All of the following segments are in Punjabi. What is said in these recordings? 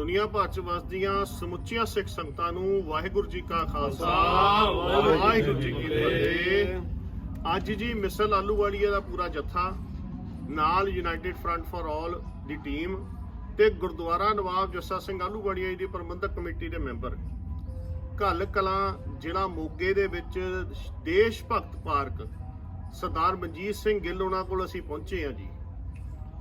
ਦੁਨੀਆ ਭਰ ਚ ਵਸਦੀਆਂ ਸਮੁੱਚੀਆਂ ਸਿੱਖ ਸੰਗਤਾਂ ਨੂੰ ਵਾਹਿਗੁਰੂ ਜੀ ਕਾ ਖਾਲਸਾ ਵਾਹਿਗੁਰੂ ਜੀ ਕੀ ਫਤਿਹ। ਅੱਜ ਜੀ ਮਿਸਲ ਆਲੂਵਾਲੀਆ ਦਾ ਪੂਰਾ ਜੱਥਾ ਨਾਲ ਯੂਨਾਈਟਿਡ ਫਰੰਟ ਫਾਰ ਆਲ ਦੀ ਟੀਮ ਤੇ ਗੁਰਦੁਆਰਾ ਨਵਾਬ ਜੱਸਾ ਸਿੰਘ ਆਲੂਵਾਲੀਆ ਦੀ ਪ੍ਰਬੰਧਕ ਕਮੇਟੀ ਦੇ ਮੈਂਬਰ। ਘੱਲ ਕਲਾਂ ਜ਼ਿਲ੍ਹਾ ਮੋਗੇ ਦੇ ਵਿੱਚ ਦੇਸ਼ ਭਗਤ ਪਾਰਕ ਸਰਦਾਰ ਮਨਜੀਤ ਸਿੰਘ ਗਿੱਲ ਉਹਨਾਂ ਕੋਲ ਅਸੀਂ ਪਹੁੰਚੇ ਹਾਂ ਜੀ।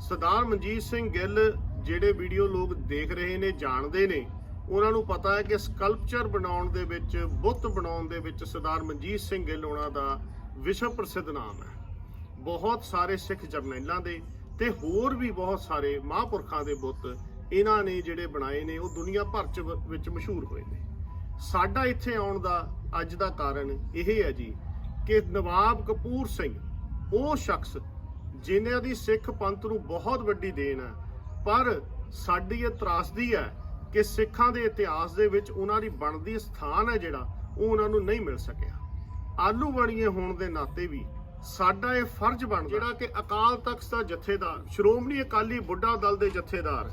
ਸਰਦਾਰ ਮਨਜੀਤ ਸਿੰਘ ਗਿੱਲ ਜਿਹੜੇ ਵੀਡੀਓ ਲੋਕ ਦੇਖ ਰਹੇ ਨੇ, ਜਾਣਦੇ ਨੇ, ਉਹਨਾਂ ਨੂੰ ਪਤਾ ਹੈ ਕਿ ਸਕਲਪਚਰ ਬਣਾਉਣ ਦੇ ਵਿੱਚ, ਬੁੱਤ ਬਣਾਉਣ ਦੇ ਵਿੱਚ ਸਰਦਾਰ ਮਨਜੀਤ ਸਿੰਘ ਗਿੱਲ ਉਹਨਾਂ ਦਾ ਵਿਸ਼ਵ ਪ੍ਰਸਿੱਧ ਨਾਮ ਹੈ। ਬਹੁਤ ਸਾਰੇ ਸਿੱਖ ਜਰਨੈਲਾਂ ਦੇ ਤੇ ਹੋਰ ਵੀ ਬਹੁਤ ਸਾਰੇ ਮਹਾਂਪੁਰਖਾਂ ਦੇ ਬੁੱਤ ਇਹਨਾਂ ਨੇ ਜਿਹੜੇ ਬਣਾਏ ਨੇ, ਉਹ ਦੁਨੀਆ ਭਰ ਚ ਵਿੱਚ ਮਸ਼ਹੂਰ ਹੋਏ ਨੇ। ਸਾਡਾ ਇੱਥੇ ਆਉਣ ਦਾ ਅੱਜ ਦਾ ਕਾਰਨ ਇਹ ਹੈ ਜੀ ਕਿ ਨਵਾਬ ਕਪੂਰ ਸਿੰਘ, ਉਹ ਸ਼ਖਸ, ਜਿਨ੍ਹਾਂ ਦੀ ਸਿੱਖ ਪੰਥ ਨੂੰ ਬਹੁਤ ਵੱਡੀ ਦੇਣ ਹੈ ਪਰ ਸਾਡੀ ਇਹ ਤਰਾਸਦੀ ਹੈ ਕਿ ਸਿੱਖਾਂ ਦੇ ਇਤਿਹਾਸ ਦੇ ਵਿੱਚ ਉਹਨਾਂ ਦੀ ਬਣਦੀ ਸਥਾਨ ਹੈ ਜਿਹੜਾ, ਉਹ ਉਹਨਾਂ ਨੂੰ ਨਹੀਂ ਮਿਲ ਸਕਿਆ। ਆਲੂ ਬਣੀਏ ਹੋਣ ਦੇ ਨਾਤੇ ਵੀ ਸਾਡਾ ਇਹ ਫਰਜ਼ ਬਣਦਾ ਜਿਹੜਾ ਕਿ ਅਕਾਲ ਤਖਤ ਦਾ ਜਥੇਦਾਰ, ਸ਼੍ਰੋਮਣੀ ਅਕਾਲੀ ਬੁੱਢਾ ਦਲ ਦੇ ਜਥੇਦਾਰ,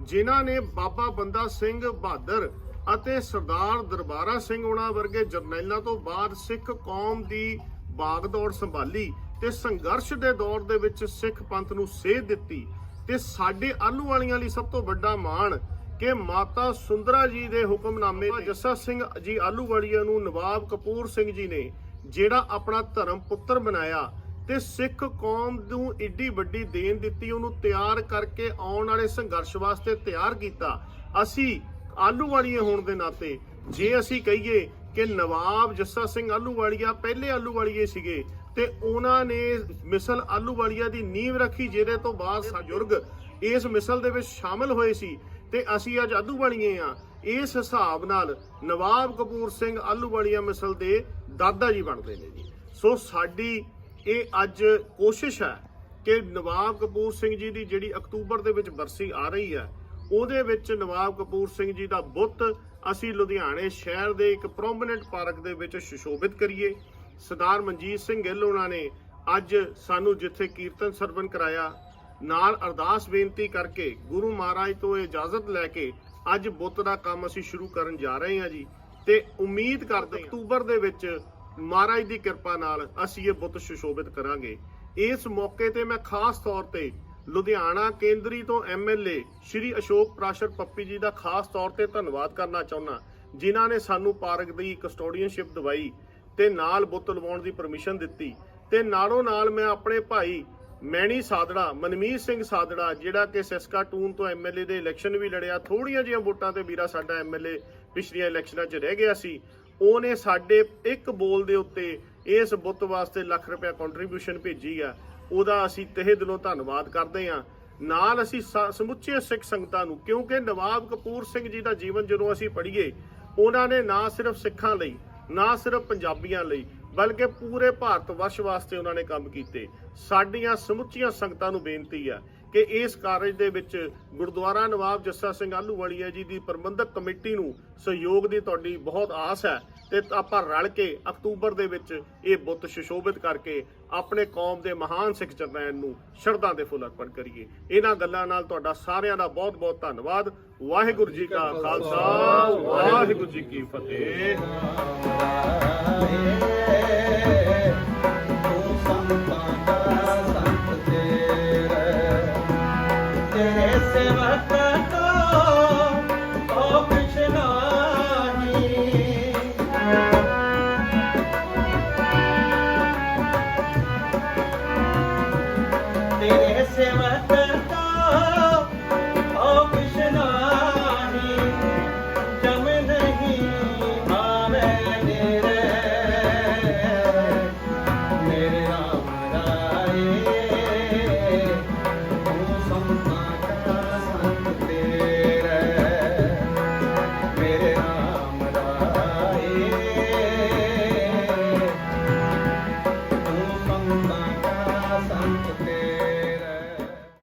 ਜਿਨ੍ਹਾਂ ਨੇ ਬਾਬਾ ਬੰਦਾ ਸਿੰਘ ਬਹਾਦਰ ਅਤੇ ਸਰਦਾਰ ਦਰਬਾਰਾ ਸਿੰਘ ਉਹਨਾਂ ਵਰਗੇ ਜਰਨੈਲਾਂ ਤੋਂ ਬਾਅਦ ਸਿੱਖ ਕੌਮ ਦੀ ਬਾਗਦੌੜ ਸੰਭਾਲੀ ਤੇ ਸੰਘਰਸ਼ ਦੇ ਦੌਰ ਦੇ ਵਿੱਚ ਸਿੱਖ ਪੰਥ ਨੂੰ ਸੇਧ ਦਿੱਤੀ ਤੇ ਸਾਡੇ ਆਲੂ ਵਾਲੀਆਂ ਲਈ ਸਭ ਤੋਂ ਵੱਡਾ ਮਾਣ ਕਿ ਮਾਤਾ ਸੁੰਦਰਾ ਜੀ ਦੇ ਹੁਕਮਨਾਮੇ ਜੱਸਾ ਸਿੰਘ ਜੀ ਆਲੂ ਨੂੰ ਨਵਾਬ ਕਪੂਰ ਸਿੰਘ ਜੀ ਨੇ ਜਿਹੜਾ ਆਪਣਾ ਧਰਮ ਪੁੱਤਰ ਬਣਾਇਆ ਤੇ ਸਿੱਖ ਕੌਮ ਨੂੰ ਏਡੀ ਵੱਡੀ ਦੇਣ ਦਿੱਤੀ, ਉਹਨੂੰ ਤਿਆਰ ਕਰਕੇ ਆਉਣ ਵਾਲੇ ਸੰਘਰਸ਼ ਵਾਸਤੇ ਤਿਆਰ ਕੀਤਾ। ਅਸੀਂ ਆਲੂ ਵਾਲੀਏ ਹੋਣ ਦੇ ਨਾਤੇ, ਜੇ ਅਸੀਂ ਕਹੀਏ ਕਿ ਨਵਾਬ ਜੱਸਾ ਸਿੰਘ ਆਲੂ ਵਾਲੀਆ ਪਹਿਲੇ ਆਲੂ ਵਾਲੀਏ ਸੀਗੇ ਤੇ ਉਹਨਾਂ ਨੇ ਮਿਸਲ ਆਲੂ ਵਾਲੀਆ ਦੀ ਨੀਂਵ ਰੱਖੀ, ਜਿਹਦੇ ਤੋਂ ਬਾਅਦ ਸਜ਼ੁਰਗ ਇਸ ਮਿਸਲ ਦੇ ਵਿੱਚ ਸ਼ਾਮਲ ਹੋਏ ਸੀ ਤੇ ਅਸੀਂ ਅੱਜ ਆਲੂ ਵਾਲੀਏ ਆ ਇਸ ਹਿਸਾਬ ਨਾਲ ਨਵਾਬ ਕਪੂਰ ਸਿੰਘ ਆਲੂ ਵਾਲੀਆ ਮਿਸਲ ਦੇ ਦਾਦਾ ਜੀ ਬਣਦੇ ਨੇ ਜੀ। ਸੋ ਸਾਡੀ ਇਹ ਅੱਜ ਕੋਸ਼ਿਸ਼ ਹੈ ਕਿ ਨਵਾਬ ਕਪੂਰ ਸਿੰਘ ਜੀ ਦੀ ਜਿਹੜੀ ਅਕਤੂਬਰ ਦੇ ਵਿੱਚ ਬਰਸੀ ਆ ਰਹੀ ਹੈ, ਉਹਦੇ ਵਿੱਚ ਨਵਾਬ ਕਪੂਰ ਸਿੰਘ ਜੀ ਦਾ ਬੁੱਤ ਅਸੀਂ ਲੁਧਿਆਣੇ ਸ਼ਹਿਰ ਦੇ ਇੱਕ ਪ੍ਰੋਮਿਨੈਂਟ ਪਾਰਕ ਦੇ ਵਿੱਚ ਸੁਸ਼ੋਭਿਤ ਕਰੀਏ। ਸਰਦਾਰ ਮਨਜੀਤ ਸਿੰਘ ਗਿੱਲ ਉਹਨਾਂ ਨੇ ਅੱਜ ਸਾਨੂੰ ਜਿੱਥੇ ਕੀਰਤਨ ਸਰਵਨ ਕਰਾਇਆ, ਨਾਲ ਅਰਦਾਸ ਬੇਨਤੀ ਕਰਕੇ ਗੁਰੂ ਮਹਾਰਾਜ ਤੋਂ ਇਜਾਜ਼ਤ ਲੈ ਕੇ ਅੱਜ ਬੁੱਤ ਦਾ ਕੰਮ ਅਸੀਂ ਸ਼ੁਰੂ ਕਰਨ ਜਾ ਰਹੇ ਹਾਂ ਜੀ। ਤੇ ਉਮੀਦ ਕਰਦੇ ਅਕਤੂਬਰ ਦੇ ਵਿੱਚ ਮਹਾਰਾਜ ਦੀ ਕਿਰਪਾ ਨਾਲ ਅਸੀਂ ਇਹ ਬੁੱਤ ਸੁਸ਼ੋਭਿਤ ਕਰਾਂਗੇ। ਇਸ ਮੌਕੇ ਤੇ ਮੈਂ ਖਾਸ ਤੌਰ ਤੇ ਲੁਧਿਆਣਾ ਕੇਂਦਰੀ ਤੋਂ ਐਮਐਲਏ ਸ਼੍ਰੀ ਅਸ਼ੋਕ ਪ੍ਰਾਸ਼ਰ ਪੱਪੀ ਜੀ ਦਾ ਖਾਸ ਤੌਰ ਤੇ ਧੰਨਵਾਦ ਕਰਨਾ ਚਾਹੁੰਦਾ, ਜਿਨ੍ਹਾਂ ਨੇ ਸਾਨੂੰ ਪਾਰਕ ਦੀ ਕਸਟੋਡੀਅਨਸ਼ਿਪ ਦਵਾਈ ਤੇ ਨਾਲ ਬੁੱਤ ਲਵਾਉਣ ਦੀ ਪਰਮਿਸ਼ਨ ਦਿੱਤੀ। ਤੇ ਨਾਲੋਂ ਨਾਲ ਮੈਂ ਆਪਣੇ ਭਾਈ ਮੈਣੀ ਸਾਦੜਾ, ਮਨਮੀਤ ਸਿੰਘ ਸਾਦੜਾ, ਜਿਹੜਾ ਕਿ ਸਿਸਕਾ ਟੂਨ ਤੋਂ ਐਮਐਲਏ ਦੇ ਇਲੈਕਸ਼ਨ ਵੀ ਲੜਿਆ ਥੋੜੀਆਂ ਜਿਹੀਆਂ ਵੋਟਾਂ ਤੇ ਵੀਰਾ ਸਾਡਾ ਐਮਐਲਏ ਪਿਛਲੀਆਂ ਇਲੈਕਸ਼ਨਾਂ 'ਚ ਰਹਿ ਗਿਆ ਸੀ। ਉਹਨੇ ਸਾਡੇ ਇੱਕ ਬੋਲ ਦੇ ਉੱਤੇ ਇਸ ਬੁੱਤ ਵਾਸਤੇ ਲੱਖ ਰੁਪਏ ਕੰਟਰੀਬਿਊਸ਼ਨ ਭੇਜੀ ਆ। ਉਹਦਾ ਅਸੀਂ ਤਹਿ ਦਿਲੋਂ ਧੰਨਵਾਦ ਕਰਦੇ ਹਾਂ। ਨਾਲ ਅਸੀਂ ਸ- ਸਮੁੱਚੇ ਸਿੱਖ ਸੰਗਤਾਂ ਨੂੰ, ਕਿਉਂਕਿ ਨਵਾਬ ਕਪੂਰ ਸਿੰਘ ਜੀ ਦਾ ਜੀਵਨ ਜਦੋਂ ਅਸੀਂ ਪੜ੍ਹੀਏ, ਉਹਨਾਂ ਨੇ ਨਾ ਸਿਰਫ ਸਿੱਖਾਂ ਲਈ ਨਾ ਸਿਰਫ ਪੰਜਾਬੀਆਂ ਲਈ, ਬਲਕਿ ਪੂਰੇ ਭਾਰਤ ਵਰਸ਼ ਵਾਸਤੇ ਉਹਨਾਂ ਨੇ ਕੰਮ ਕੀਤੇ। ਸਾਡੀਆਂ ਸਮੁੱਚੀਆਂ ਸੰਗਤਾਂ ਨੂੰ ਬੇਨਤੀ ਆ ਕਿ ਇਸ ਕਾਰਜ ਦੇ ਵਿੱਚ ਗੁਰਦੁਆਰਾ ਨਵਾਬ ਜੱਸਾ ਸਿੰਘ ਆਲੂਵਾਲੀਆ ਜੀ ਦੀ ਪ੍ਰਬੰਧਕ ਕਮੇਟੀ ਨੂੰ ਸਹਿਯੋਗ ਦੀ ਤੁਹਾਡੀ ਬਹੁਤ ਆਸ ਹੈ ਤੇ ਆਪਾਂ ਰਲ ਕੇ ਅਕਤੂਬਰ ਦੇ ਵਿੱਚ ਇਹ ਬੁੱਤ ਸੁਸ਼ੋਭਿਤ ਕਰਕੇ ਆਪਣੇ ਕੌਮ ਦੇ ਮਹਾਨ ਸਿੱਖ ਜਰਨੈਲ ਨੂੰ ਸ਼ਰਧਾ ਦੇ ਫੁੱਲ ਅਰਪਣ ਕਰੀਏ। ਇਹਨਾਂ ਗੱਲਾਂ ਨਾਲ ਤੁਹਾਡਾ ਸਾਰਿਆਂ ਦਾ ਬਹੁਤ ਬਹੁਤ ਧੰਨਵਾਦ। ਵਾਹਿਗੁਰੂ ਜੀ ਕਾ ਖਾਲਸਾ, ਵਾਹਿਗੁਰੂ ਜੀ ਕੀ ਫਤਿਹ। ਤੇਰੇ ਸੇਵਕ